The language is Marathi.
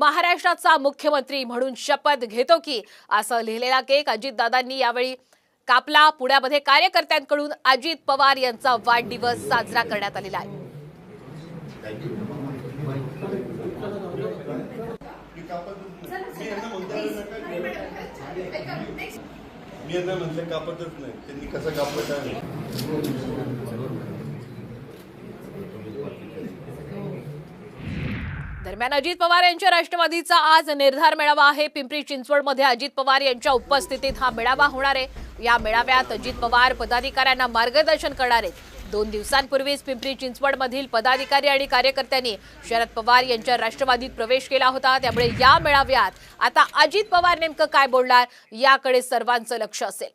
महाराष्ट्राचा मुख्यमंत्री म्हणून शपथ घेतो की असं लिहिलेला केक अजितदादांनी यावेळी कापला. पुण्यामध्ये कार्यकर्त्यांकडून अजित पवार यांचा वाढदिवस साजरा करण्यात आलेला आहे. मी यांना म्हटलं कापतच नाही. त्यांनी कसं कापत काय दरम्यान अजित पवार यांच्या राष्ट्रवादीचा आज निर्धार मेळावा आहे. पिंपरी चिंचवडमध्ये अजित पवार यांच्या उपस्थितीत हा मेळावा होणार आहे. या मेळाव्यात अजित पवार पदाधिकाऱ्यांना मार्गदर्शन करणार आहेत. दोन दिवसांपूर्वीच पिंपरी चिंचवडमधील पदाधिकारी आणि कार्यकर्त्यांनी शरद पवार यांच्या राष्ट्रवादीत प्रवेश केला होता. त्यामुळे या मेळाव्यात आता अजित पवार नेमकं काय बोलणार याकडे सर्वांचं लक्ष असेल.